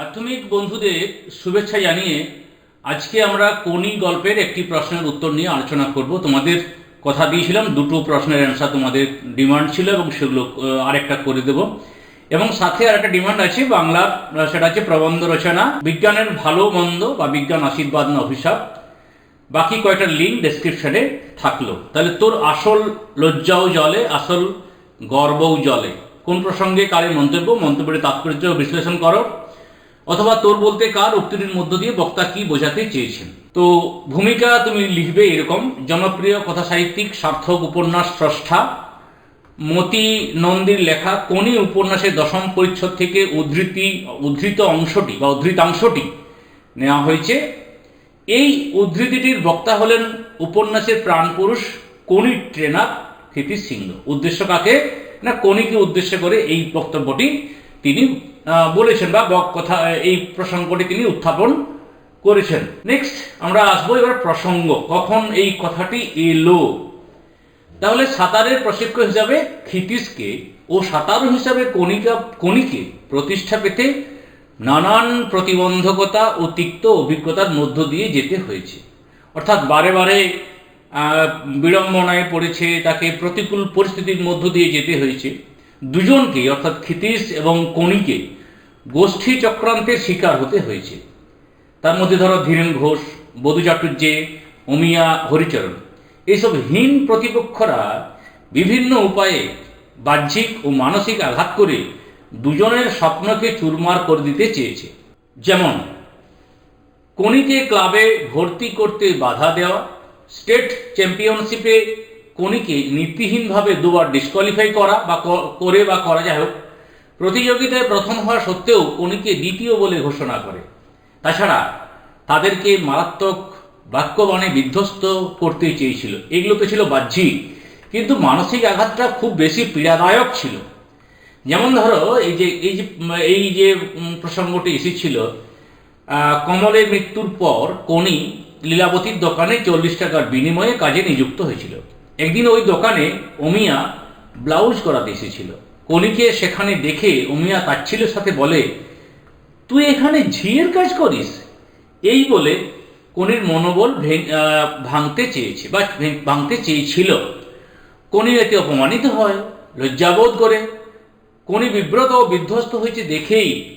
মাধ্যমিক বন্ধুদের শুভেচ্ছা জানিয়ে আজকে আমরা কোনি গল্পের একটি প্রশ্নের উত্তর নিয়ে আলোচনা করব। তোমাদের কথা দিয়েছিলাম দুটো প্রশ্নের অ্যান্সার তোমাদের ডিমান্ড ছিল এবং সেগুলো আরেকটা করে দেব। এবং সাথে আর একটা ডিমান্ড আছে আহ, সেটা হচ্ছে প্রবন্ধ রচনা বিজ্ঞানের ভালো মন্দ বা বিজ্ঞান আশীর্বাদ না অভিশাপ। বাকি কয়েকটা লিঙ্ক ডেসক্রিপশনে থাকল। তাহলে তোর আসল লজ্জাও জলে আসল গর্বও জলে। কোন প্রসঙ্গে কারের মন্তব্য মন্তব্যের তাৎপর্য বিশ্লেষণ করো। অথবা তোর বলতে কার উক্তিটির মধ্য দিয়ে বক্তা কি বোঝাতে চেয়েছেন? তো ভূমিকা তুমি লিখবে এরকম, জনপ্রিয় কথা সাহিত্যিক সার্থক উপন্যাস স্রষ্টা, মতি নন্দীর লেখা কোনি উপন্যাসের দশম পরিচ্ছদ থেকে উদ্ধৃতি, উদ্ধৃত অংশটি বা উদ্ধৃতাংশটি নেওয়া হয়েছে। এই উদ্ধৃতিটির বক্তা হলেন উপন্যাসের প্রাণপুরুষ কোনি ট্রেনার ক্ষিতিশ সিংহ। উদ্দেশ্য কাকে? না কোনিকে উদ্দেশ্য করে এই বক্তব্যটি তিনি বলেছেন বা কথা এই প্রসঙ্গটি তিনি উত্থাপন করেছেন। নেক্সট আমরা আসব এবার প্রসঙ্গ। কখন এই কথাটি এলো? তাহলে সাঁতারের প্রশিক্ষক হিসাবে ক্ষিতিশকে ও সাঁতারু হিসাবে কণিকা, কণিকে প্রতিষ্ঠা পেতে নানান প্রতিবন্ধকতা ও তিক্ত অভিজ্ঞতার মধ্য দিয়ে যেতে হয়েছে। অর্থাৎ বারে বারে বিড়ম্বনায় পড়েছে, তাকে প্রতিকূল পরিস্থিতির মধ্য দিয়ে যেতে হয়েছে। দুজনকে অর্থাৎ ক্ষিতিশ এবং কণিকে, গোষ্ঠী চক্রান্তের শিকার হতে হয়েছে। তার মধ্যে ধরো ধীরেন ঘোষ, বধু চাটুর্যে, অমিয়া, হরিচরণ। এইসব হীন প্রতিপক্ষরা বিভিন্ন উপায়ে বাহ্যিক ও মানসিক আঘাত করে দুজনের স্বপ্নকে চুরমার করে দিতে চেয়েছে। যেমন, কণিকে ক্লাবে ভর্তি করতে বাধা দেওয়া, স্টেট চ্যাম্পিয়নশিপে কণিকে নীতিহীনভাবে দুবার ডিসকোয়ালিফাই করা বা করে বা করা যাই হোক, প্রতিযোগিতায় প্রথম হওয়া সত্ত্বেও কণিকে দ্বিতীয় বলে ঘোষণা করে। তাছাড়া তাদেরকে মারাত্মক বাক্যবাণে বিধ্বস্ত করতে চেয়েছিল। এগুলো তো ছিল বাহ্যিক, কিন্তু মানসিক আঘাতটা খুব বেশি পীড়াদায়ক ছিল। যেমন ধরো, এই যে এই যে এই যে প্রসঙ্গটি এসেছিল কমলের মৃত্যুর পর কনি লীলাবতীর দোকানে চল্লিশ টাকার বিনিময়ে কাজে নিযুক্ত হয়েছিল। একদিন ওই দোকানে অমিয়া ব্লাউজ করাতে এসেছিল। কনিকে সেখানে দেখে অমিয়া তাচ্ছিলের সাথে বলে, তুই এখানে ঝিয়ের কাজ করিস? এই বলে কনির মনোবল ভেঙ- ভাঙতে চেয়েছে বা ভাঙতে চেয়েছিল। কনি এতে অপমানিত হয়, লজ্জাবোধ করে। কনি বিব্রত ও বিধ্বস্ত হয়েছে দেখেই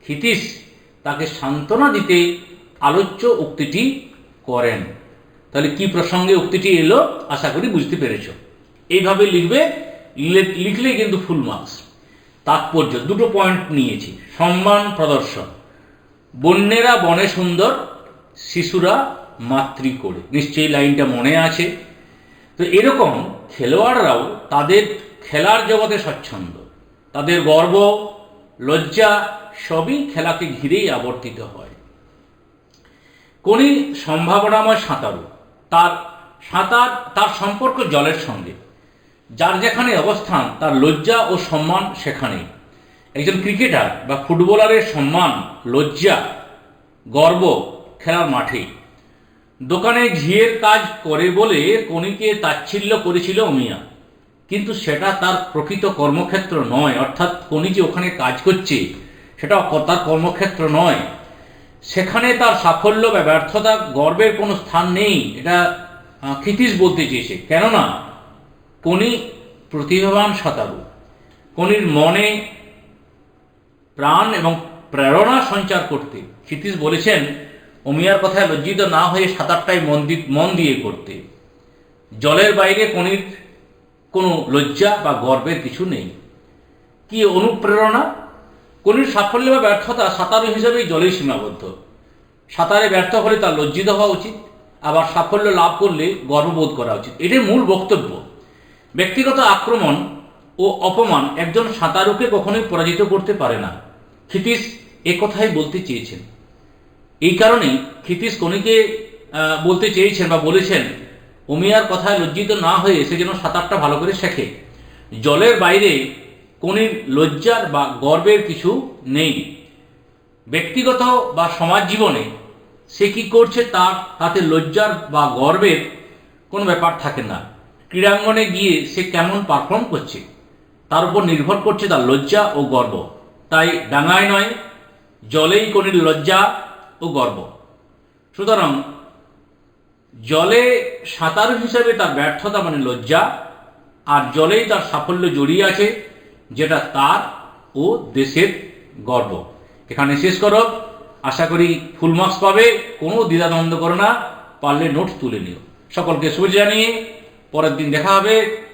ক্ষিতীশ তাকে সান্ত্বনা দিতে আলোচ্য উক্তিটি করেন। তাহলে কি প্রসঙ্গে উক্তিটি এলো? আশা করি বুঝতে পেরেছ। এইভাবে লিখবে লিখলে- লিখলেই কিন্তু ফুল মার্কস তাৎপর্য, দুটো পয়েন্ট নিয়েছি। সম্মান প্রদর্শন। বন্যেরা বনে সুন্দর, শিশুরা মাতৃ করে। নিশ্চয়ই লাইনটা মনে আছে। তো এরকম খেলোয়াড়রাও তাদের খেলার জগতে স্বচ্ছন্দ। তাদের গর্ব, লজ্জা সবই খেলাকে ঘিরেই আবর্তিত হয়। কোনি সম্ভাবনাময় সাঁতারু। তার সাঁতার, তার সম্পর্ক জলের সঙ্গে। যার যেখানে অবস্থান, তার লজ্জা ও সম্মান সেখানেই। একজন ক্রিকেটার বা ফুটবলারের সম্মান, লজ্জা, গর্ব খেলার মাঠেই দোকানে ঝিয়ের কাজ করে বলে কনিকে তাচ্ছিল্য করেছিল অমিয়া। কিন্তু সেটা তার প্রকৃত কর্মক্ষেত্র নয়, অর্থাৎ কনি যে ওখানে কাজ করছে সেটা তার কর্মক্ষেত্র নয়। সেখানে তার সাফল্য বা ব্যর্থতা গর্বের কোনো স্থান নেই। এটা আহ, ক্ষিতীশ বলতে চেয়েছে। কেননা কনি প্রতিভাবান সাঁতারু কনির মনে প্রাণ এবং প্রেরণা সঞ্চার করতে। ক্ষিতীশ বলেছেন অমিয়ার কথায় লজ্জিত না হয়ে সাঁতারটাই মন মন দিয়ে করতে। জলের বাইরে কনির কোনো লজ্জা বা গর্বের কিছু নেই। কি অনুপ্রেরণা কনির সাফল্য বা ব্যর্থতা সাঁতারু হিসেবেই জলেই সীমাবদ্ধ। সাঁতারে ব্যর্থ হলে তার লজ্জিত হওয়া উচিত, আবার সাফল্য লাভ করলে গর্ববোধ করা উচিত। এটাই মূল বক্তব্য। ব্যক্তিগত আক্রমণ ও অপমান একজন সাঁতারুকে কখনোই পরাজিত করতে পারে না। ক্ষিতীশ কথাই বলতে চেয়েছেন। এই কারণেই ক্ষিতীশ কনিকে বলতে চেয়েছেন বা বলেছেন অমিয়ার কথায় লজ্জিত না হয়ে সে যেন সাঁতারটা ভালো করে শেখে। জলের বাইরে কনির লজ্জার বা গর্বের কিছু নেই। ব্যক্তিগত বা সমাজ জীবনে সে কি করছে তার তাতে লজ্জার বা গর্বের কোনো ব্যাপার থাকে না। ক্রীড়াঙ্গনে গিয়ে সে কেমন পারফর্ম করছে, তার উপর নির্ভর করছে তার লজ্জা ও গর্ব। তাই ডাঙায় নয়, জলেই কনির লজ্জা ও গর্ব। সুতরাং জলে সাঁতারু হিসাবে তার ব্যর্থতা মানে লজ্জা, আর জলেই তার সাফল্য জড়িয়ে আছে যেটা তার ও দেশের গর্ব। এখানে শেষ করো। আশা করি ফুল মার্কস পাবে। কোনো দ্বিধাদ্বন্দ্ব করো না। পারলে নোট তুলে নিও। সকলকে শুভেচ্ছা জানিয়ে পরের দিন দেখা হবে।